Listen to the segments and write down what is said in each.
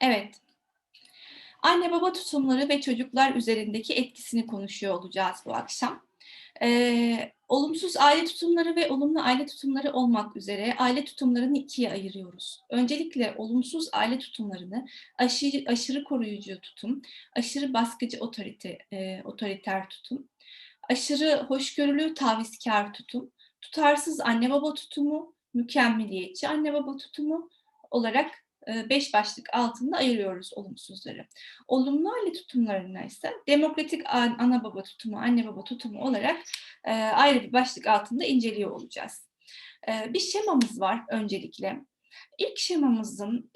Evet. Anne baba tutumları ve çocuklar üzerindeki etkisini konuşuyor olacağız bu akşam. Eee, olumsuz aile tutumları ve olumlu aile tutumları olmak üzere aile tutumlarını ikiye ayırıyoruz. Öncelikle olumsuz aile tutumlarını aşırı, aşırı koruyucu tutum, aşırı baskıcı otorite, eee, otoriter tutum, aşırı hoşgörülü tavizkar tutum, tutarsız anne baba tutumu, mükemmeliyetçi anne baba tutumu olarak e, beş başlık altında ayırıyoruz olumsuzları. Olumlu aile tutumlarına ise demokratik ana baba tutumu, anne baba tutumu olarak e, ayrı bir başlık altında inceliyor olacağız. E, bir şemamız var öncelikle. İlk şemamızın,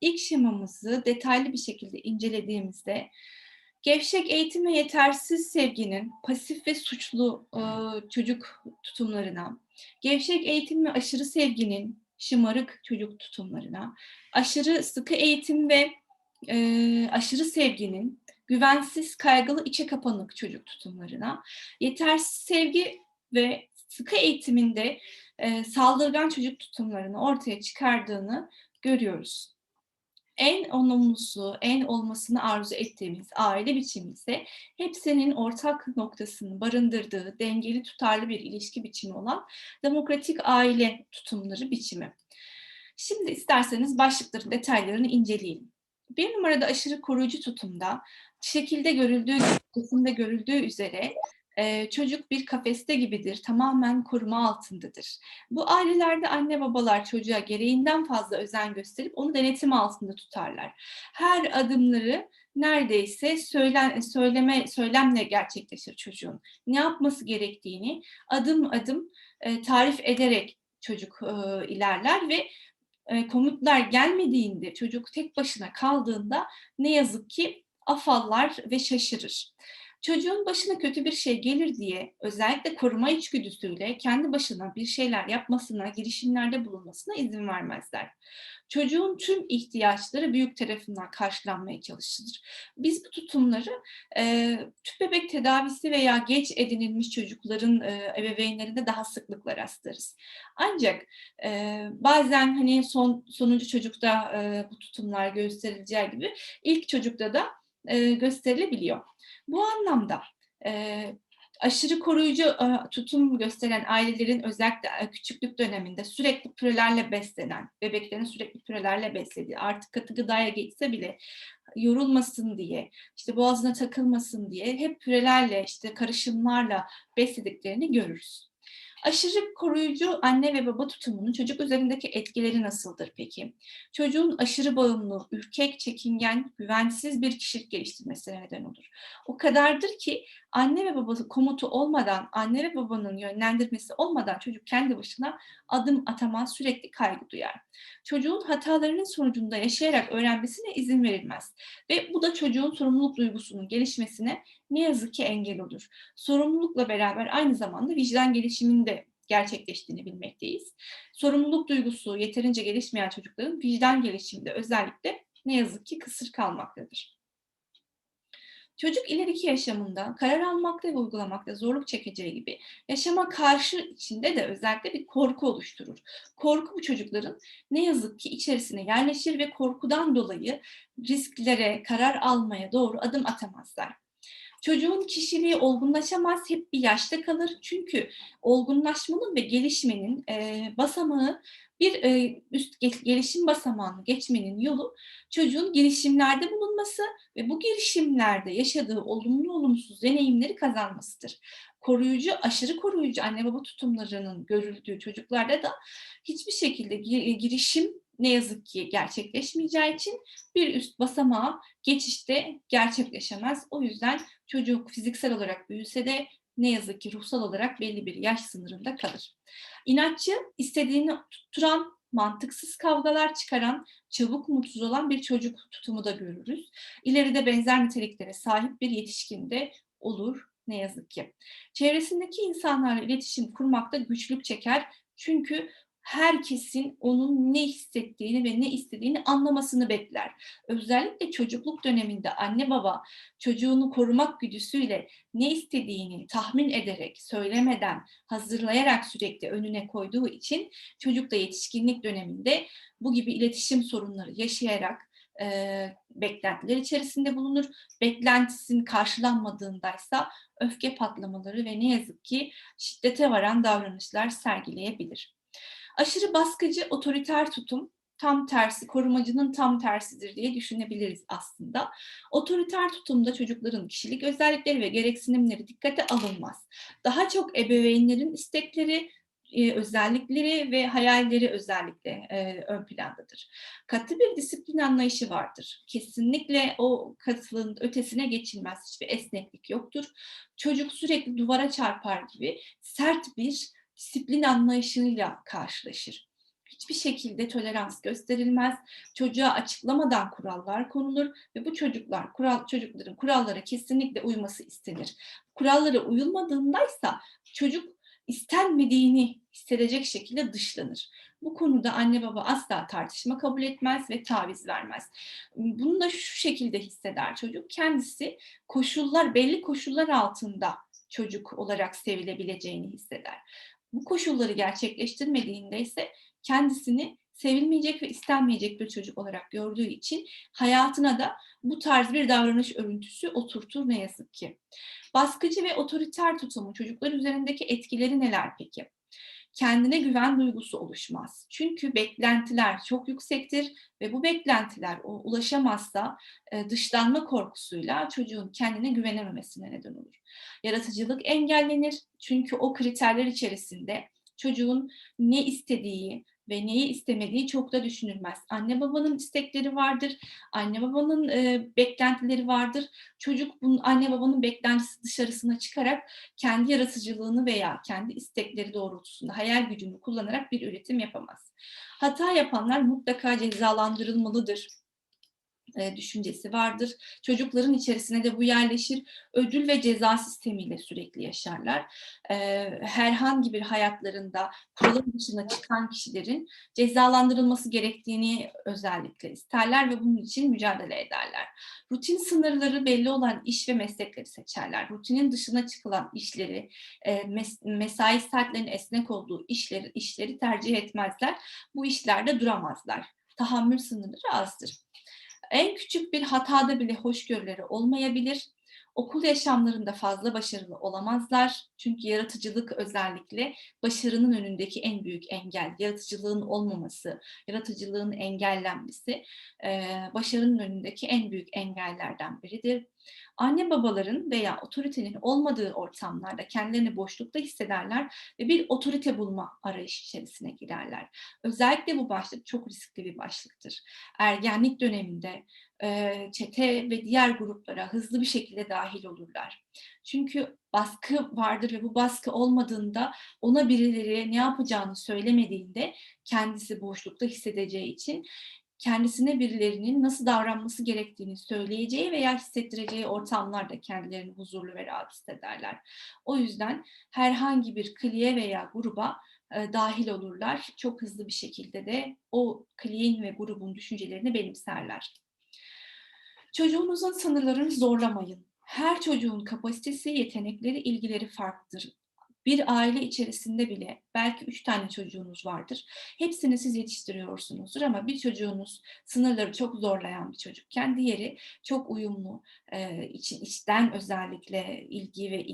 ilk şemamızı detaylı bir şekilde incelediğimizde Gevşek eğitim ve yetersiz sevginin pasif ve suçlu e, çocuk tutumlarına, gevşek eğitim ve aşırı sevginin şımarık çocuk tutumlarına, aşırı sıkı eğitim ve e, aşırı sevginin güvensiz, kaygılı, içe kapanık çocuk tutumlarına, yetersiz sevgi ve sıkı eğitiminde e, saldırgan çocuk tutumlarını ortaya çıkardığını görüyoruz en olumlusu, en olmasını arzu ettiğimiz aile biçimi ise hepsinin ortak noktasını barındırdığı dengeli tutarlı bir ilişki biçimi olan demokratik aile tutumları biçimi. Şimdi isterseniz başlıkların detaylarını inceleyelim. Bir numarada aşırı koruyucu tutumda şekilde görüldüğü, resimde görüldüğü üzere e, çocuk bir kafeste gibidir, tamamen koruma altındadır. Bu ailelerde anne babalar çocuğa gereğinden fazla özen gösterip onu denetim altında tutarlar. Her adımları neredeyse söylen, söyleme söylemle gerçekleşir çocuğun. Ne yapması gerektiğini adım adım e, tarif ederek çocuk e, ilerler ve e, komutlar gelmediğinde çocuk tek başına kaldığında ne yazık ki afallar ve şaşırır. Çocuğun başına kötü bir şey gelir diye özellikle koruma içgüdüsüyle kendi başına bir şeyler yapmasına, girişimlerde bulunmasına izin vermezler. Çocuğun tüm ihtiyaçları büyük tarafından karşılanmaya çalışılır. Biz bu tutumları e, tüp bebek tedavisi veya geç edinilmiş çocukların e, ebeveynlerinde daha sıklıkla rastlarız. Ancak e, bazen hani son sonuncu çocukta e, bu tutumlar gösterileceği gibi ilk çocukta da e, gösterilebiliyor. Bu anlamda e, aşırı koruyucu e, tutum gösteren ailelerin özellikle e, küçüklük döneminde sürekli pürelerle beslenen, bebeklerin sürekli pürelerle beslediği, artık katı gıdaya geçse bile yorulmasın diye, işte boğazına takılmasın diye hep pürelerle, işte karışımlarla beslediklerini görürüz. Aşırı koruyucu anne ve baba tutumunun çocuk üzerindeki etkileri nasıldır peki? Çocuğun aşırı bağımlı, ürkek, çekingen, güvensiz bir kişilik geliştirmesine neden olur. O kadardır ki anne ve babası komutu olmadan, anne ve babanın yönlendirmesi olmadan çocuk kendi başına adım atamaz, sürekli kaygı duyar. Çocuğun hatalarının sonucunda yaşayarak öğrenmesine izin verilmez. Ve bu da çocuğun sorumluluk duygusunun gelişmesine ne yazık ki engel olur. Sorumlulukla beraber aynı zamanda vicdan gelişiminde gerçekleştiğini bilmekteyiz. Sorumluluk duygusu yeterince gelişmeyen çocukların vicdan gelişiminde özellikle ne yazık ki kısır kalmaktadır. Çocuk ileriki yaşamında karar almakta ve uygulamakta zorluk çekeceği gibi yaşama karşı içinde de özellikle bir korku oluşturur. Korku bu çocukların ne yazık ki içerisine yerleşir ve korkudan dolayı risklere, karar almaya doğru adım atamazlar. Çocuğun kişiliği olgunlaşamaz, hep bir yaşta kalır. Çünkü olgunlaşmanın ve gelişmenin e, basamağı bir e, üst gelişim basamağını geçmenin yolu çocuğun girişimlerde bulunması ve bu girişimlerde yaşadığı olumlu olumsuz deneyimleri kazanmasıdır. Koruyucu, aşırı koruyucu anne baba tutumlarının görüldüğü çocuklarda da hiçbir şekilde girişim ne yazık ki gerçekleşmeyeceği için bir üst basamağa geçişte gerçekleşemez. O yüzden çocuk fiziksel olarak büyüse de ne yazık ki ruhsal olarak belli bir yaş sınırında kalır. İnatçı, istediğini tutturan, mantıksız kavgalar çıkaran, çabuk mutsuz olan bir çocuk tutumu da görürüz. İleride benzer niteliklere sahip bir yetişkinde olur ne yazık ki. Çevresindeki insanlarla iletişim kurmakta güçlük çeker çünkü herkesin onun ne hissettiğini ve ne istediğini anlamasını bekler. Özellikle çocukluk döneminde anne baba çocuğunu korumak güdüsüyle ne istediğini tahmin ederek, söylemeden, hazırlayarak sürekli önüne koyduğu için çocuk da yetişkinlik döneminde bu gibi iletişim sorunları yaşayarak e, beklentiler içerisinde bulunur. Beklentisinin karşılanmadığındaysa öfke patlamaları ve ne yazık ki şiddete varan davranışlar sergileyebilir. Aşırı baskıcı otoriter tutum tam tersi, korumacının tam tersidir diye düşünebiliriz aslında. Otoriter tutumda çocukların kişilik özellikleri ve gereksinimleri dikkate alınmaz. Daha çok ebeveynlerin istekleri, e, özellikleri ve hayalleri özellikle e, ön plandadır. Katı bir disiplin anlayışı vardır. Kesinlikle o katılığın ötesine geçilmez. Hiçbir esneklik yoktur. Çocuk sürekli duvara çarpar gibi sert bir disiplin anlayışıyla karşılaşır hiçbir şekilde tolerans gösterilmez. Çocuğa açıklamadan kurallar konulur ve bu çocuklar kural çocukların kurallara kesinlikle uyması istenir. Kurallara uyulmadığındaysa çocuk istenmediğini hissedecek şekilde dışlanır. Bu konuda anne baba asla tartışma kabul etmez ve taviz vermez. Bunu da şu şekilde hisseder çocuk. Kendisi koşullar, belli koşullar altında çocuk olarak sevilebileceğini hisseder. Bu koşulları gerçekleştirmediğinde ise kendisini sevilmeyecek ve istenmeyecek bir çocuk olarak gördüğü için hayatına da bu tarz bir davranış örüntüsü oturtur ne yazık ki. Baskıcı ve otoriter tutumu çocuklar üzerindeki etkileri neler peki? Kendine güven duygusu oluşmaz. Çünkü beklentiler çok yüksektir ve bu beklentiler o ulaşamazsa e, dışlanma korkusuyla çocuğun kendine güvenememesine neden olur. Yaratıcılık engellenir çünkü o kriterler içerisinde çocuğun ne istediği, ve neyi istemediği çok da düşünülmez. Anne babanın istekleri vardır, anne babanın e, beklentileri vardır. Çocuk bunun anne babanın beklentisi dışarısına çıkarak kendi yaratıcılığını veya kendi istekleri doğrultusunda hayal gücünü kullanarak bir üretim yapamaz. Hata yapanlar mutlaka cezalandırılmalıdır e, düşüncesi vardır. Çocukların içerisine de bu yerleşir. Ödül ve ceza sistemiyle sürekli yaşarlar. E, herhangi bir hayatlarında kuralın dışına çıkan kişilerin cezalandırılması gerektiğini özellikle isterler ve bunun için mücadele ederler. Rutin sınırları belli olan iş ve meslekleri seçerler. Rutinin dışına çıkılan işleri, e, mes- mesai saatlerinin esnek olduğu işleri, işleri tercih etmezler. Bu işlerde duramazlar. Tahammül sınırları azdır. En küçük bir hatada bile hoşgörüleri olmayabilir. Okul yaşamlarında fazla başarılı olamazlar. Çünkü yaratıcılık özellikle başarının önündeki en büyük engel. Yaratıcılığın olmaması, yaratıcılığın engellenmesi başarının önündeki en büyük engellerden biridir. Anne babaların veya otoritenin olmadığı ortamlarda kendilerini boşlukta hissederler ve bir otorite bulma arayış içerisine girerler. Özellikle bu başlık çok riskli bir başlıktır. Ergenlik döneminde çete ve diğer gruplara hızlı bir şekilde dahil olurlar. Çünkü baskı vardır ve bu baskı olmadığında ona birileri ne yapacağını söylemediğinde kendisi boşlukta hissedeceği için kendisine birilerinin nasıl davranması gerektiğini söyleyeceği veya hissettireceği ortamlarda kendilerini huzurlu ve rahat hissederler. O yüzden herhangi bir kliye veya gruba e, dahil olurlar. Çok hızlı bir şekilde de o kliğin ve grubun düşüncelerini benimserler. Çocuğunuzun sınırlarını zorlamayın. Her çocuğun kapasitesi, yetenekleri, ilgileri farklıdır bir aile içerisinde bile belki üç tane çocuğunuz vardır. Hepsini siz yetiştiriyorsunuzdur ama bir çocuğunuz sınırları çok zorlayan bir çocukken diğeri çok uyumlu, e, iç, içten özellikle ilgi ve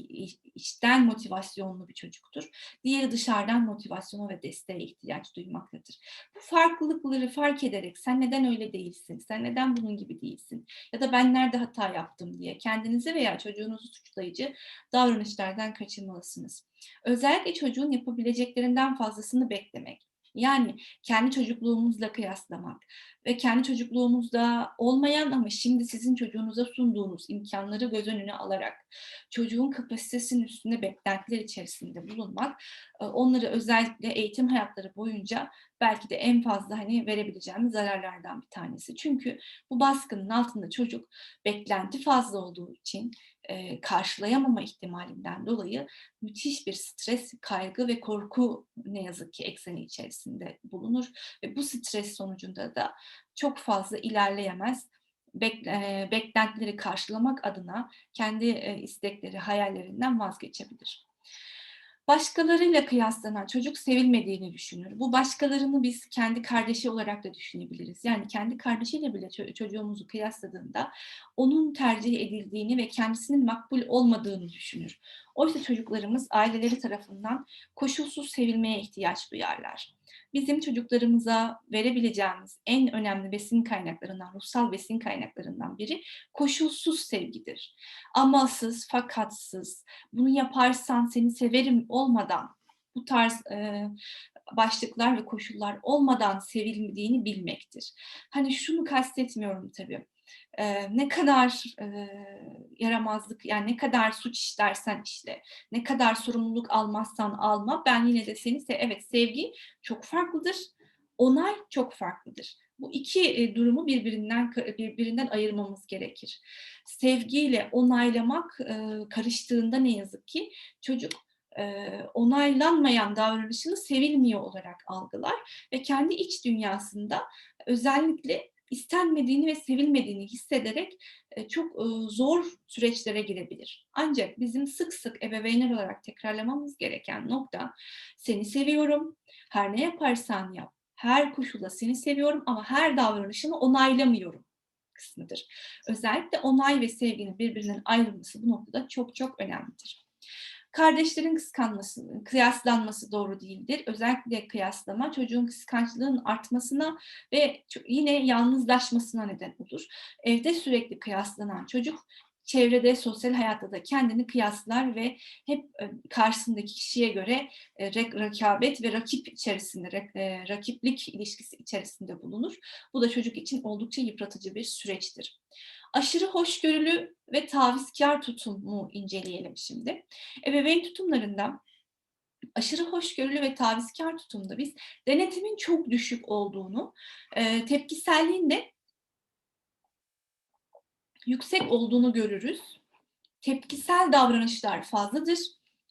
içten motivasyonlu bir çocuktur. Diğeri dışarıdan motivasyona ve desteğe ihtiyaç duymaktadır. Bu farklılıkları fark ederek sen neden öyle değilsin, sen neden bunun gibi değilsin ya da ben nerede hata yaptım diye kendinizi veya çocuğunuzu suçlayıcı davranışlardan kaçınmalısınız. Özellikle çocuğun yapabileceklerinden fazlasını beklemek. Yani kendi çocukluğumuzla kıyaslamak ve kendi çocukluğumuzda olmayan ama şimdi sizin çocuğunuza sunduğunuz imkanları göz önüne alarak çocuğun kapasitesinin üstünde beklentiler içerisinde bulunmak onları özellikle eğitim hayatları boyunca belki de en fazla hani verebileceğimiz zararlardan bir tanesi. Çünkü bu baskının altında çocuk beklenti fazla olduğu için e, karşılayamama ihtimalinden dolayı müthiş bir stres, kaygı ve korku ne yazık ki ekseni içerisinde bulunur ve bu stres sonucunda da çok fazla ilerleyemez. Bek, e, beklentileri karşılamak adına kendi e, istekleri, hayallerinden vazgeçebilir. Başkalarıyla kıyaslanan çocuk sevilmediğini düşünür. Bu başkalarını biz kendi kardeşi olarak da düşünebiliriz. Yani kendi kardeşiyle bile çocuğumuzu kıyasladığında onun tercih edildiğini ve kendisinin makbul olmadığını düşünür. Oysa çocuklarımız aileleri tarafından koşulsuz sevilmeye ihtiyaç duyarlar bizim çocuklarımıza verebileceğimiz en önemli besin kaynaklarından, ruhsal besin kaynaklarından biri koşulsuz sevgidir. Amasız, fakatsız, bunu yaparsan seni severim olmadan, bu tarz e, başlıklar ve koşullar olmadan sevilmediğini bilmektir. Hani şunu kastetmiyorum tabii e, ne kadar e, yaramazlık yani ne kadar suç işlersen işte ne kadar sorumluluk almazsan alma ben yine de seni se evet sevgi çok farklıdır onay çok farklıdır. Bu iki e, durumu birbirinden birbirinden ayırmamız gerekir. Sevgiyle onaylamak e, karıştığında ne yazık ki çocuk onaylanmayan davranışını sevilmiyor olarak algılar ve kendi iç dünyasında özellikle istenmediğini ve sevilmediğini hissederek e, çok e, zor süreçlere girebilir. Ancak bizim sık sık ebeveynler olarak tekrarlamamız gereken nokta seni seviyorum, her ne yaparsan yap, her koşulda seni seviyorum ama her davranışını onaylamıyorum kısmıdır. Özellikle onay ve sevginin birbirinden ayrılması bu noktada çok çok önemlidir. Kardeşlerin kıskanması, kıyaslanması doğru değildir. Özellikle kıyaslama çocuğun kıskançlığın artmasına ve yine yalnızlaşmasına neden olur. Evde sürekli kıyaslanan çocuk çevrede, sosyal hayatta da kendini kıyaslar ve hep e, karşısındaki kişiye göre e, rekabet ve rakip içerisinde, e, rakiplik ilişkisi içerisinde bulunur. Bu da çocuk için oldukça yıpratıcı bir süreçtir. Aşırı hoşgörülü ve tavizkar tutumu inceleyelim şimdi. Ebeveyn tutumlarında aşırı hoşgörülü ve tavizkar tutumda biz denetimin çok düşük olduğunu, e, tepkiselliğin de yüksek olduğunu görürüz. Tepkisel davranışlar fazladır,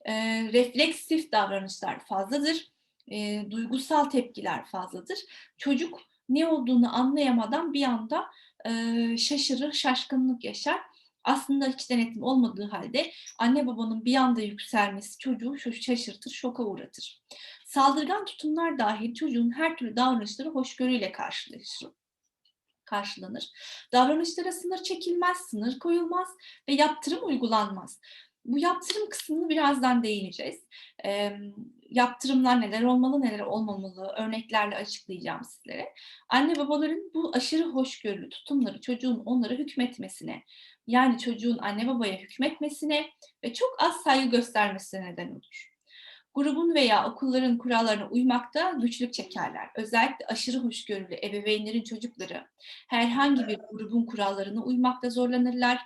e, refleksif davranışlar fazladır, e, duygusal tepkiler fazladır. Çocuk ne olduğunu anlayamadan bir anda e, şaşırır, şaşkınlık yaşar. Aslında hiç denetim olmadığı halde anne babanın bir anda yükselmesi çocuğu şaşırtır, şoka uğratır. Saldırgan tutumlar dahil çocuğun her türlü davranışları hoşgörüyle karşılaşır karşılanır. Davranışlara sınır çekilmez, sınır koyulmaz ve yaptırım uygulanmaz. Bu yaptırım kısmını birazdan değineceğiz. E, yaptırımlar neler olmalı, neler olmamalı örneklerle açıklayacağım sizlere. Anne babaların bu aşırı hoşgörülü tutumları çocuğun onlara hükmetmesine, yani çocuğun anne babaya hükmetmesine ve çok az saygı göstermesine neden olur. Grubun veya okulların kurallarına uymakta güçlük çekerler. Özellikle aşırı hoşgörülü ebeveynlerin çocukları herhangi bir grubun kurallarına uymakta zorlanırlar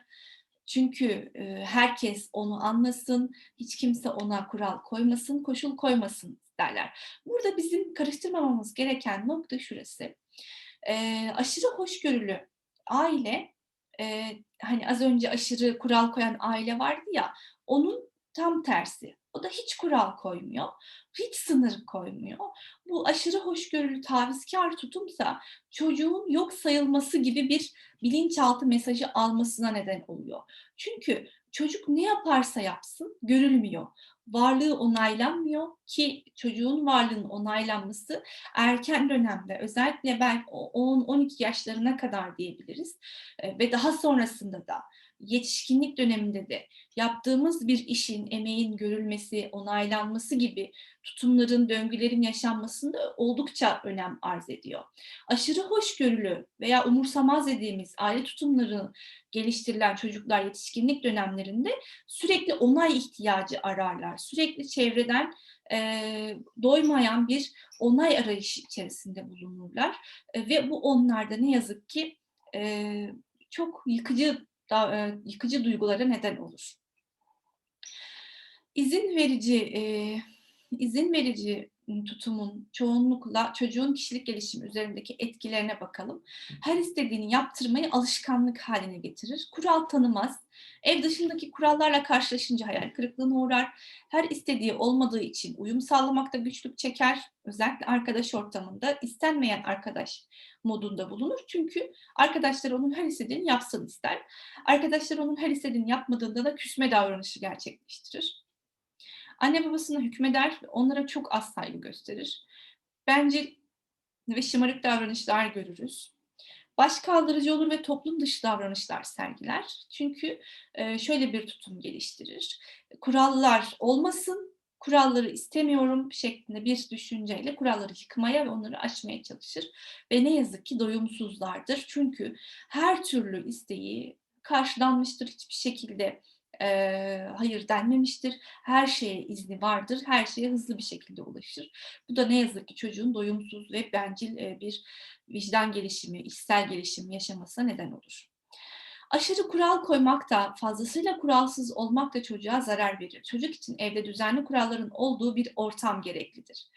çünkü e, herkes onu anlasın, hiç kimse ona kural koymasın, koşul koymasın derler. Burada bizim karıştırmamamız gereken nokta şurası. E, aşırı hoşgörülü aile, e, hani az önce aşırı kural koyan aile vardı ya, onun tam tersi. O da hiç kural koymuyor, hiç sınır koymuyor. Bu aşırı hoşgörülü tavizkar tutumsa çocuğun yok sayılması gibi bir bilinçaltı mesajı almasına neden oluyor. Çünkü çocuk ne yaparsa yapsın görülmüyor. Varlığı onaylanmıyor ki çocuğun varlığının onaylanması erken dönemde özellikle belki 10-12 yaşlarına kadar diyebiliriz ve daha sonrasında da yetişkinlik döneminde de yaptığımız bir işin, emeğin görülmesi, onaylanması gibi tutumların, döngülerin yaşanmasında oldukça önem arz ediyor. Aşırı hoşgörülü veya umursamaz dediğimiz aile tutumları geliştirilen çocuklar yetişkinlik dönemlerinde sürekli onay ihtiyacı ararlar. Sürekli çevreden e, doymayan bir onay arayışı içerisinde bulunurlar. E, ve bu onlarda ne yazık ki e, çok yıkıcı e, yıkıcı duygulara neden olur. İzin verici e, izin verici tutumun çoğunlukla çocuğun kişilik gelişimi üzerindeki etkilerine bakalım. Her istediğini yaptırmayı alışkanlık haline getirir. Kural tanımaz. Ev dışındaki kurallarla karşılaşınca hayal kırıklığına uğrar. Her istediği olmadığı için uyum sağlamakta güçlük çeker. Özellikle arkadaş ortamında istenmeyen arkadaş modunda bulunur. Çünkü arkadaşlar onun her istediğini yapsın ister. Arkadaşlar onun her istediğini yapmadığında da küsme davranışı gerçekleştirir Anne babasına hükmeder, onlara çok az saygı gösterir. Bencil ve şımarık davranışlar görürüz. Baş kaldırıcı olur ve toplum dışı davranışlar sergiler. Çünkü e, şöyle bir tutum geliştirir. Kurallar olmasın, kuralları istemiyorum şeklinde bir düşünceyle kuralları yıkmaya ve onları aşmaya çalışır. Ve ne yazık ki doyumsuzlardır. Çünkü her türlü isteği karşılanmıştır hiçbir şekilde e, hayır denmemiştir. Her şeye izni vardır. Her şeye hızlı bir şekilde ulaşır. Bu da ne yazık ki çocuğun doyumsuz ve bencil e, bir vicdan gelişimi, içsel gelişim yaşamasına neden olur. Aşırı kural koymak da fazlasıyla kuralsız olmak da çocuğa zarar verir. Çocuk için evde düzenli kuralların olduğu bir ortam gereklidir.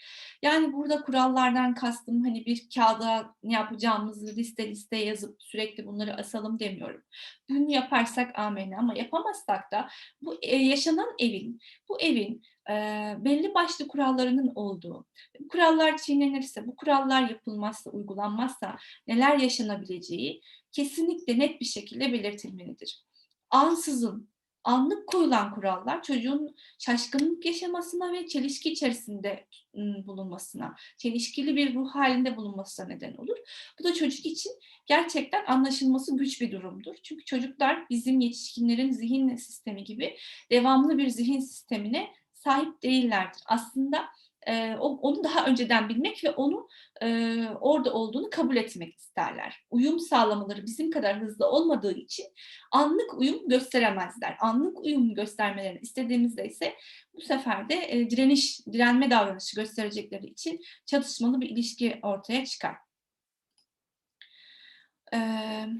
Yani burada kurallardan kastım hani bir kağıda ne yapacağımızı liste liste yazıp sürekli bunları asalım demiyorum. Bunu yaparsak amenna ama yapamazsak da bu e, yaşanan evin, bu evin e, belli başlı kurallarının olduğu, kurallar çiğnenirse, bu kurallar yapılmazsa, uygulanmazsa neler yaşanabileceği kesinlikle net bir şekilde belirtilmelidir. Ansızın, anlık koyulan kurallar çocuğun şaşkınlık yaşamasına ve çelişki içerisinde bulunmasına, çelişkili bir ruh halinde bulunmasına neden olur. Bu da çocuk için gerçekten anlaşılması güç bir durumdur. Çünkü çocuklar bizim yetişkinlerin zihin sistemi gibi devamlı bir zihin sistemine sahip değillerdir. Aslında e, onu daha önceden bilmek ve onu e, orada olduğunu kabul etmek isterler. Uyum sağlamaları bizim kadar hızlı olmadığı için anlık uyum gösteremezler. Anlık uyum göstermelerini istediğimizde ise bu sefer de e, direniş, direnme davranışı gösterecekleri için çatışmalı bir ilişki ortaya çıkar. E,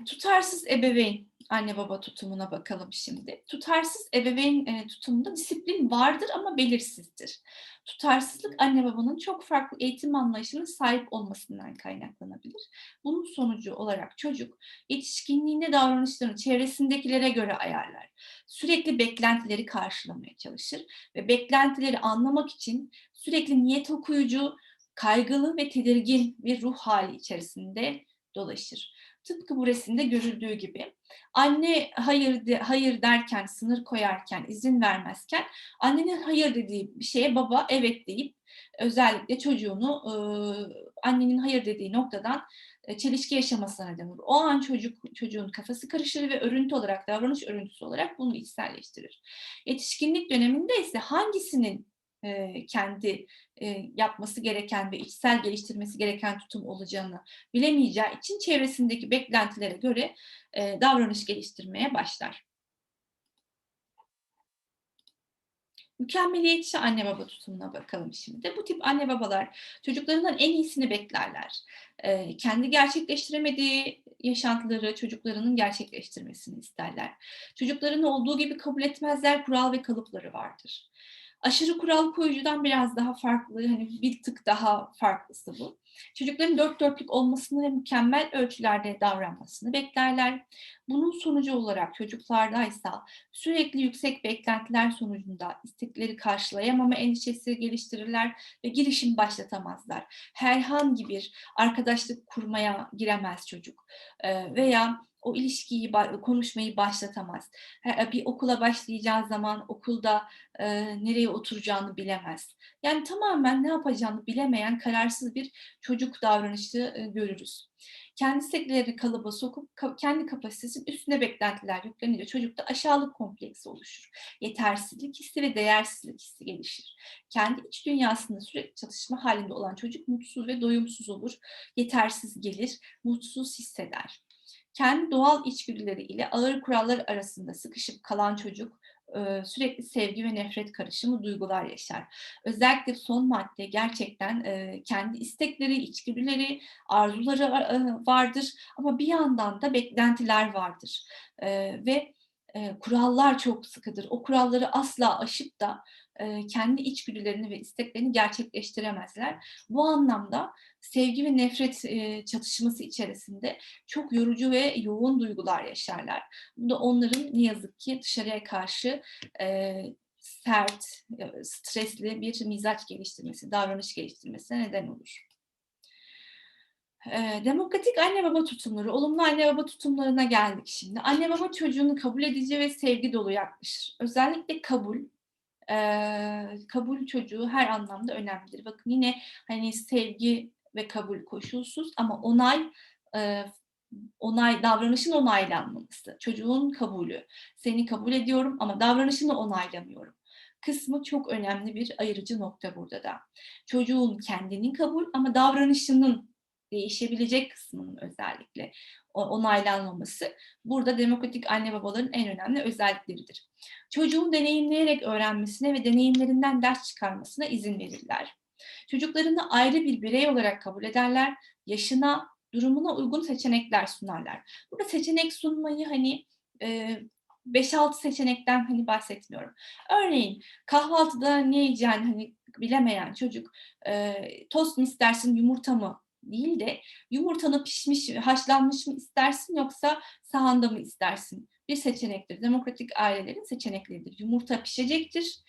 tutarsız ebeveyn anne baba tutumuna bakalım şimdi. Tutarsız ebeveyn e, tutumunda disiplin vardır ama belirsizdir. Tutarsızlık anne babanın çok farklı eğitim anlayışına sahip olmasından kaynaklanabilir. Bunun sonucu olarak çocuk yetişkinliğinde davranışlarını çevresindekilere göre ayarlar. Sürekli beklentileri karşılamaya çalışır ve beklentileri anlamak için sürekli niyet okuyucu, kaygılı ve tedirgin bir ruh hali içerisinde dolaşır. Tıpkı bu resimde görüldüğü gibi. Anne hayır de, hayır derken, sınır koyarken, izin vermezken annenin hayır dediği bir şeye baba evet deyip özellikle çocuğunu e, annenin hayır dediği noktadan e, çelişki yaşamasına neden olur. O an çocuk çocuğun kafası karışır ve örüntü olarak, davranış örüntüsü olarak bunu içselleştirir. Yetişkinlik döneminde ise hangisinin kendi yapması gereken ve içsel geliştirmesi gereken tutum olacağını bilemeyeceği için çevresindeki beklentilere göre davranış geliştirmeye başlar. Mükemmeliyetçi anne baba tutumuna bakalım şimdi. Bu tip anne babalar çocuklarından en iyisini beklerler. kendi gerçekleştiremediği yaşantıları çocuklarının gerçekleştirmesini isterler. Çocuklarını olduğu gibi kabul etmezler, kural ve kalıpları vardır aşırı kural koyucudan biraz daha farklı, hani bir tık daha farklısı bu. Çocukların dört dörtlük olmasını ve mükemmel ölçülerde davranmasını beklerler. Bunun sonucu olarak çocuklardaysa sürekli yüksek beklentiler sonucunda istekleri karşılayamama endişesi geliştirirler ve girişim başlatamazlar. Herhangi bir arkadaşlık kurmaya giremez çocuk veya o ilişkiyi, konuşmayı başlatamaz. Bir okula başlayacağı zaman okulda e, nereye oturacağını bilemez. Yani tamamen ne yapacağını bilemeyen kararsız bir çocuk davranışı e, görürüz. Kendi isteklerini kalıba sokup ka- kendi kapasitesinin üstüne beklentiler yüklenince çocukta aşağılık kompleksi oluşur. Yetersizlik hissi ve değersizlik hissi gelişir. Kendi iç dünyasında sürekli çatışma halinde olan çocuk mutsuz ve doyumsuz olur. Yetersiz gelir, mutsuz hisseder kendi doğal içgüdüleri ile ağır kurallar arasında sıkışıp kalan çocuk sürekli sevgi ve nefret karışımı duygular yaşar. Özellikle son madde gerçekten kendi istekleri, içgüdüleri, arzuları vardır ama bir yandan da beklentiler vardır. Ve kurallar çok sıkıdır. O kuralları asla aşıp da kendi içgüdülerini ve isteklerini gerçekleştiremezler. Bu anlamda sevgi ve nefret çatışması içerisinde çok yorucu ve yoğun duygular yaşarlar. Bu da onların ne yazık ki dışarıya karşı sert, stresli bir mizaç geliştirmesi, davranış geliştirmesine neden olur. Demokratik anne baba tutumları, olumlu anne baba tutumlarına geldik şimdi. Anne baba çocuğunu kabul edici ve sevgi dolu yaklaşır. Özellikle kabul, Eee, kabul çocuğu her anlamda önemlidir. Bakın yine hani sevgi ve kabul koşulsuz ama onay eee, onay davranışın onaylanması, çocuğun kabulü. Seni kabul ediyorum ama davranışını onaylamıyorum kısmı çok önemli bir ayırıcı nokta burada da. Çocuğun kendinin kabul ama davranışının değişebilecek kısmının özellikle onaylanmaması burada demokratik anne babaların en önemli özellikleridir. Çocuğun deneyimleyerek öğrenmesine ve deneyimlerinden ders çıkarmasına izin verirler. Çocuklarını ayrı bir birey olarak kabul ederler. Yaşına, durumuna uygun seçenekler sunarlar. Burada seçenek sunmayı hani e, 5-6 seçenekten hani bahsetmiyorum. Örneğin kahvaltıda ne yiyeceğini hani bilemeyen çocuk e, tost mu istersin yumurta mı değil de yumurtanı pişmiş, haşlanmış mı istersin yoksa sahanda mı istersin? Bir seçenektir. Demokratik ailelerin seçenekleridir. Yumurta pişecektir.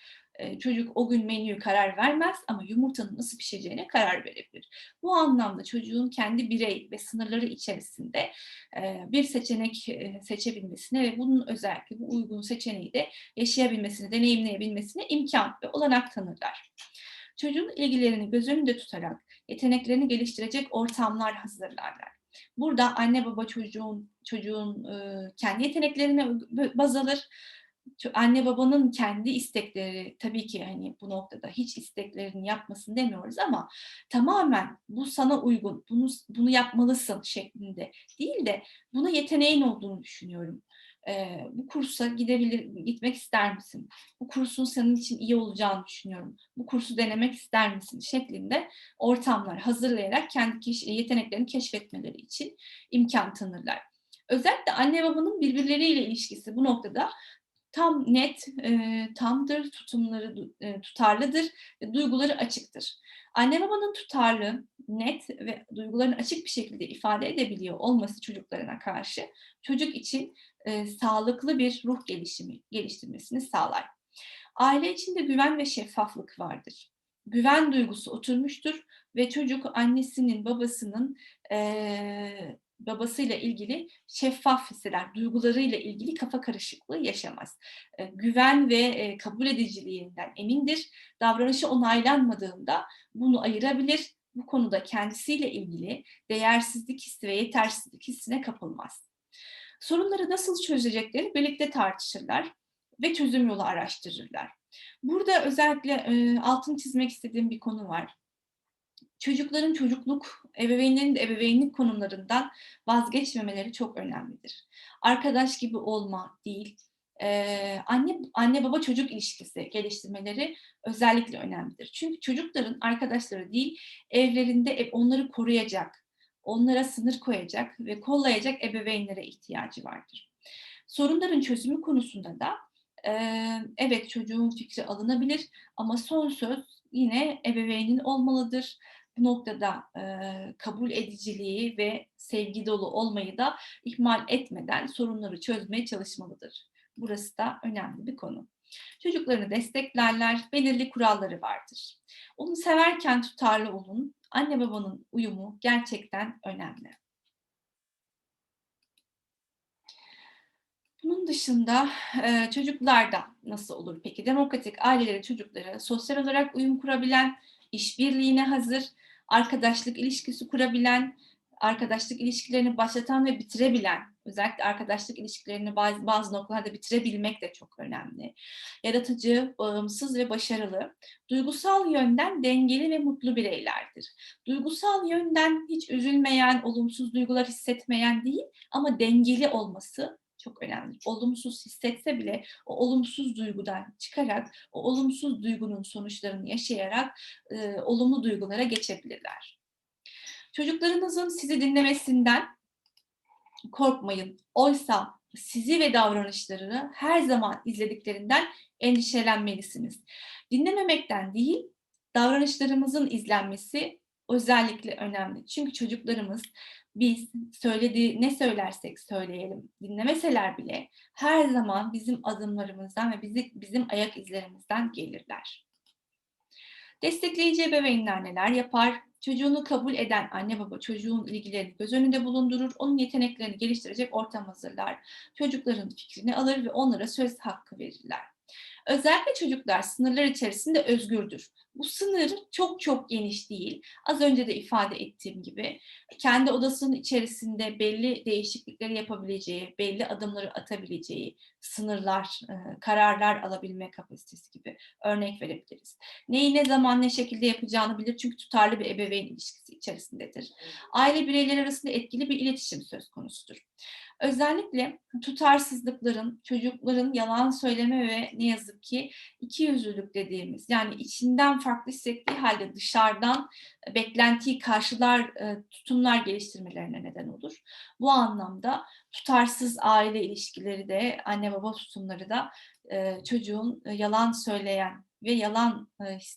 Çocuk o gün menüyü karar vermez ama yumurtanın nasıl pişeceğine karar verebilir. Bu anlamda çocuğun kendi birey ve sınırları içerisinde bir seçenek seçebilmesine ve bunun özellikle bu uygun seçeneği de yaşayabilmesine, deneyimleyebilmesine imkan ve olanak tanırlar. Çocuğun ilgilerini göz önünde tutarak yeteneklerini geliştirecek ortamlar hazırlarlar. Burada anne baba çocuğun çocuğun e, kendi yeteneklerine baz alır. Anne babanın kendi istekleri tabii ki hani bu noktada hiç isteklerini yapmasın demiyoruz ama tamamen bu sana uygun, bunu bunu yapmalısın şeklinde değil de buna yeteneğin olduğunu düşünüyorum bu kursa gidebilir, gitmek ister misin? Bu kursun senin için iyi olacağını düşünüyorum. Bu kursu denemek ister misin? şeklinde ortamlar hazırlayarak kendi yeteneklerini keşfetmeleri için imkan tanırlar. Özellikle anne babanın birbirleriyle ilişkisi bu noktada tam net, e, tamdır, tutumları e, tutarlıdır, e, duyguları açıktır. Anne babanın tutarlı, net ve duygularını açık bir şekilde ifade edebiliyor olması çocuklarına karşı çocuk için e, sağlıklı bir ruh gelişimi geliştirmesini sağlar. Aile içinde güven ve şeffaflık vardır. Güven duygusu oturmuştur ve çocuk annesinin, babasının e, babasıyla ilgili şeffaf hisseder, duygularıyla ilgili kafa karışıklığı yaşamaz. E, güven ve e, kabul ediciliğinden emindir. Davranışı onaylanmadığında bunu ayırabilir. Bu konuda kendisiyle ilgili değersizlik hissi ve yetersizlik hissine kapılmaz. Sorunları nasıl çözecekleri birlikte tartışırlar ve çözüm yolu araştırırlar. Burada özellikle e, altını çizmek istediğim bir konu var. Çocukların çocukluk, ebeveynlerin de ebeveynlik konumlarından vazgeçmemeleri çok önemlidir. Arkadaş gibi olma değil, ee, anne anne baba çocuk ilişkisi geliştirmeleri özellikle önemlidir. Çünkü çocukların arkadaşları değil, evlerinde onları koruyacak, onlara sınır koyacak ve kollayacak ebeveynlere ihtiyacı vardır. Sorunların çözümü konusunda da e, evet çocuğun fikri alınabilir ama son söz yine ebeveynin olmalıdır. Bu noktada e, kabul ediciliği ve sevgi dolu olmayı da ihmal etmeden sorunları çözmeye çalışmalıdır. Burası da önemli bir konu. Çocuklarını desteklerler, belirli kuralları vardır. Onu severken tutarlı olun, anne babanın uyumu gerçekten önemli. Bunun dışında e, çocuklarda nasıl olur peki? Demokratik ailelerin çocukları sosyal olarak uyum kurabilen, işbirliğine hazır, arkadaşlık ilişkisi kurabilen, arkadaşlık ilişkilerini başlatan ve bitirebilen, özellikle arkadaşlık ilişkilerini bazı, bazı noktalarda bitirebilmek de çok önemli. Yaratıcı, bağımsız ve başarılı, duygusal yönden dengeli ve mutlu bireylerdir. Duygusal yönden hiç üzülmeyen, olumsuz duygular hissetmeyen değil ama dengeli olması çok önemli. Olumsuz hissetse bile o olumsuz duygudan çıkarak, o olumsuz duygunun sonuçlarını yaşayarak e, olumlu duygulara geçebilirler. Çocuklarınızın sizi dinlemesinden korkmayın. Oysa sizi ve davranışlarını her zaman izlediklerinden endişelenmelisiniz. Dinlememekten değil, davranışlarımızın izlenmesi özellikle önemli. Çünkü çocuklarımız biz söylediği ne söylersek söyleyelim dinlemeseler bile her zaman bizim adımlarımızdan ve bizi, bizim ayak izlerimizden gelirler. Destekleyici ebeveynler neler yapar? Çocuğunu kabul eden anne baba çocuğun ilgilerini göz önünde bulundurur, onun yeteneklerini geliştirecek ortam hazırlar. Çocukların fikrini alır ve onlara söz hakkı verirler. Özellikle çocuklar sınırlar içerisinde özgürdür. Bu sınır çok çok geniş değil. Az önce de ifade ettiğim gibi kendi odasının içerisinde belli değişiklikleri yapabileceği, belli adımları atabileceği sınırlar, e, kararlar alabilme kapasitesi gibi örnek verebiliriz. Neyi ne zaman ne şekilde yapacağını bilir çünkü tutarlı bir ebeveyn ilişkisi içerisindedir. Aile bireyleri arasında etkili bir iletişim söz konusudur. Özellikle tutarsızlıkların, çocukların yalan söyleme ve ne yazık ki iki yüzlülük dediğimiz yani içinden farklı hissettiği halde dışarıdan beklentiyi karşılar e, tutumlar geliştirmelerine neden olur. Bu anlamda tutarsız aile ilişkileri de anne baba tutumları da e, çocuğun e, yalan söyleyen ve yalan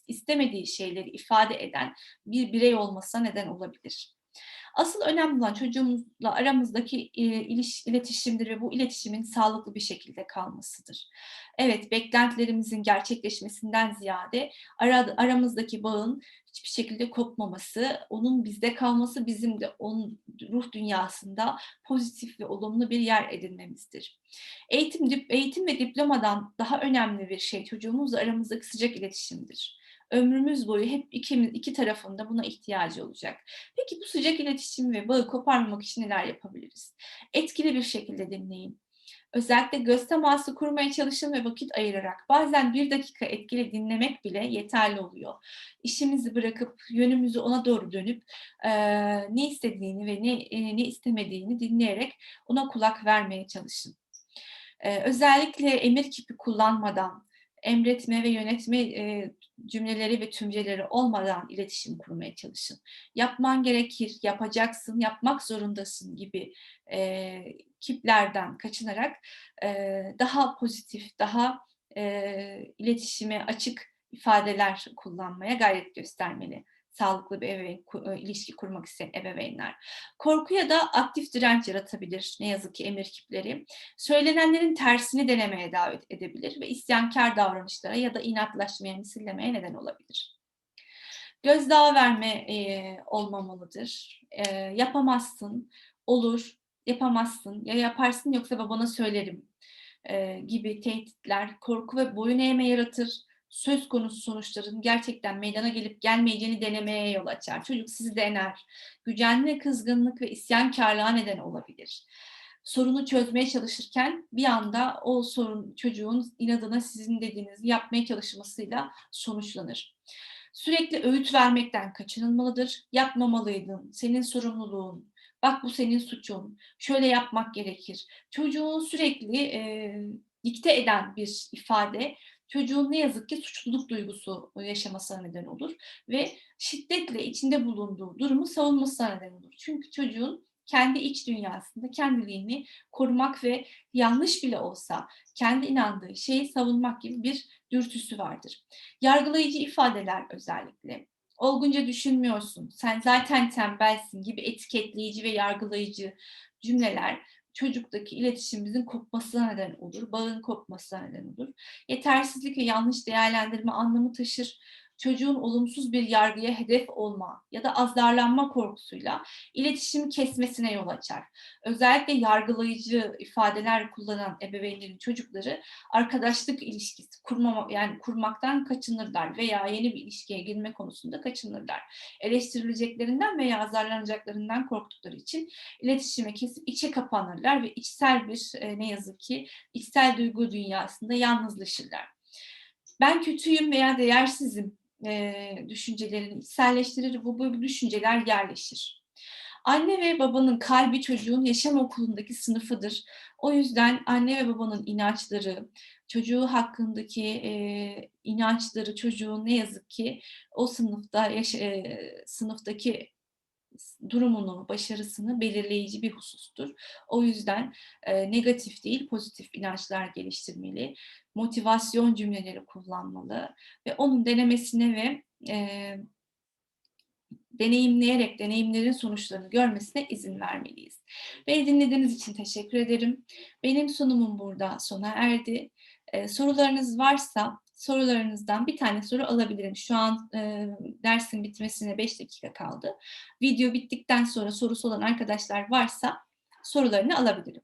istemediği şeyleri ifade eden bir birey olmasına neden olabilir. Asıl önemli olan çocuğumuzla aramızdaki iliş, iletişimdir ve bu iletişimin sağlıklı bir şekilde kalmasıdır. Evet, beklentilerimizin gerçekleşmesinden ziyade ara, aramızdaki bağın hiçbir şekilde kopmaması, onun bizde kalması bizim de onun ruh dünyasında pozitif ve olumlu bir yer edinmemizdir. Eğitim, eğitim ve diplomadan daha önemli bir şey çocuğumuzla aramızdaki sıcak iletişimdir ömrümüz boyu hep ikimiz, iki tarafında buna ihtiyacı olacak. Peki bu sıcak iletişim ve bağı koparmamak için neler yapabiliriz? Etkili bir şekilde dinleyin. Özellikle göz teması kurmaya çalışın ve vakit ayırarak bazen bir dakika etkili dinlemek bile yeterli oluyor. İşimizi bırakıp yönümüzü ona doğru dönüp e, ne istediğini ve ne, e, ne istemediğini dinleyerek ona kulak vermeye çalışın. E, özellikle emir kipi kullanmadan, emretme ve yönetme e, cümleleri ve tümceleri olmadan iletişim kurmaya çalışın. Yapman gerekir, yapacaksın, yapmak zorundasın gibi e, kiplerden kaçınarak e, daha pozitif, daha e, iletişime açık ifadeler kullanmaya gayret göstermeli sağlıklı bir ebeveyn e, ilişki kurmak isteyen ebeveynler. Korku ya da aktif direnç yaratabilir ne yazık ki emir kipleri. Söylenenlerin tersini denemeye davet edebilir ve isyankar davranışlara ya da inatlaşmaya, misillemeye neden olabilir. Gözdağı verme e, olmamalıdır. E, yapamazsın, olur, yapamazsın, ya yaparsın yoksa babana söylerim e, gibi tehditler korku ve boyun eğme yaratır söz konusu sonuçların gerçekten meydana gelip gelmeyeceğini denemeye yol açar. Çocuk sizi dener. Gücenme, kızgınlık ve isyankarlığa neden olabilir. Sorunu çözmeye çalışırken bir anda o sorun çocuğun inadına sizin dediğinizi yapmaya çalışmasıyla sonuçlanır. Sürekli öğüt vermekten kaçınılmalıdır. Yapmamalıydın, senin sorumluluğun, bak bu senin suçun, şöyle yapmak gerekir. Çocuğun sürekli e, dikte eden bir ifade çocuğun ne yazık ki suçluluk duygusu yaşamasına neden olur ve şiddetle içinde bulunduğu durumu savunmasına neden olur. Çünkü çocuğun kendi iç dünyasında kendiliğini korumak ve yanlış bile olsa kendi inandığı şeyi savunmak gibi bir dürtüsü vardır. Yargılayıcı ifadeler özellikle. Olgunca düşünmüyorsun, sen zaten tembelsin gibi etiketleyici ve yargılayıcı cümleler çocuktaki iletişimimizin kopmasına neden olur, bağın kopmasına neden olur. Yetersizlik ve yanlış değerlendirme anlamı taşır çocuğun olumsuz bir yargıya hedef olma ya da azarlanma korkusuyla iletişimi kesmesine yol açar. Özellikle yargılayıcı ifadeler kullanan ebeveynlerin çocukları arkadaşlık ilişkisi kurmama, yani kurmaktan kaçınırlar veya yeni bir ilişkiye girme konusunda kaçınırlar. Eleştirileceklerinden veya azarlanacaklarından korktukları için iletişime kesip içe kapanırlar ve içsel bir e, ne yazık ki içsel duygu dünyasında yalnızlaşırlar ben kötüyüm veya değersizim e, düşüncelerini içselleştirir bu, bu düşünceler yerleşir. Anne ve babanın kalbi çocuğun yaşam okulundaki sınıfıdır. O yüzden anne ve babanın inançları, çocuğu hakkındaki e, inançları çocuğun ne yazık ki o sınıfta yaş- e, sınıftaki durumunu, başarısını belirleyici bir husustur. O yüzden e, negatif değil, pozitif inançlar geliştirmeli, motivasyon cümleleri kullanmalı ve onun denemesine ve e, deneyimleyerek deneyimlerin sonuçlarını görmesine izin vermeliyiz. Beni dinlediğiniz için teşekkür ederim. Benim sunumum burada sona erdi. Ee, sorularınız varsa sorularınızdan bir tane soru alabilirim. Şu an e, dersin bitmesine 5 dakika kaldı. Video bittikten sonra sorusu olan arkadaşlar varsa sorularını alabilirim.